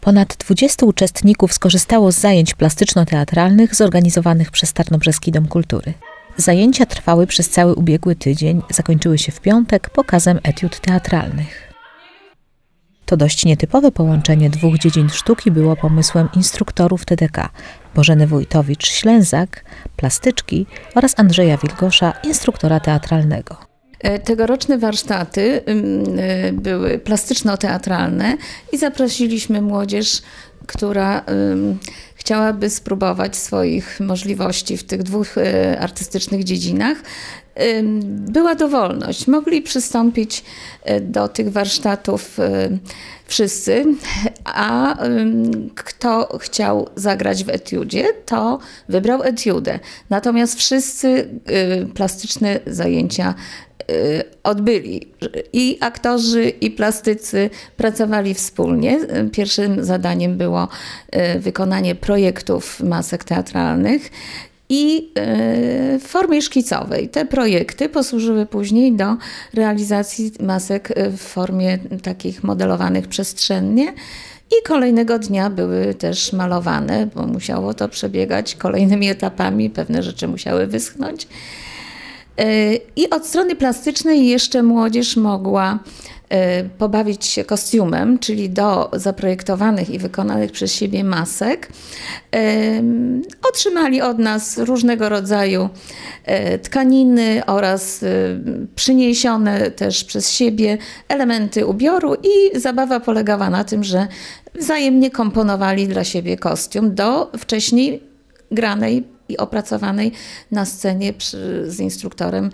Ponad 20 uczestników skorzystało z zajęć plastyczno-teatralnych zorganizowanych przez Tarnobrzeski Dom Kultury. Zajęcia trwały przez cały ubiegły tydzień, zakończyły się w piątek pokazem etiud teatralnych. To dość nietypowe połączenie dwóch dziedzin sztuki było pomysłem instruktorów TDK Bożeny Wójtowicz-Ślęzak, plastyczki oraz Andrzeja Wilgosza, instruktora teatralnego. E, Tegoroczne warsztaty y, były plastyczno-teatralne i zaprosiliśmy młodzież, która chciałaby spróbować swoich możliwości w tych dwóch y, artystycznych dziedzinach. Była dowolność. Mogli przystąpić y, do tych warsztatów y, wszyscy, a kto chciał zagrać w etiudzie, to wybrał etiudę. Natomiast wszyscy y, plastyczne zajęcia odbyli. I aktorzy, i plastycy pracowali wspólnie. Pierwszym zadaniem było wykonanie projektów masek teatralnych i y, w formie szkicowej. Te projekty posłużyły później do realizacji masek y, w formie takich modelowanych przestrzennie. I kolejnego dnia były też malowane, bo musiało to przebiegać kolejnymi etapami, pewne rzeczy musiały wyschnąć. I od strony plastycznej jeszcze młodzież mogła e, pobawić się kostiumem, czyli do zaprojektowanych i wykonanych przez siebie masek. E, Otrzymali od nas różnego rodzaju e, tkaniny oraz przyniesione też przez siebie elementy ubioru i zabawa polegała na tym, że wzajemnie komponowali dla siebie kostium do wcześniej granej i opracowanej na scenie przy, z instruktorem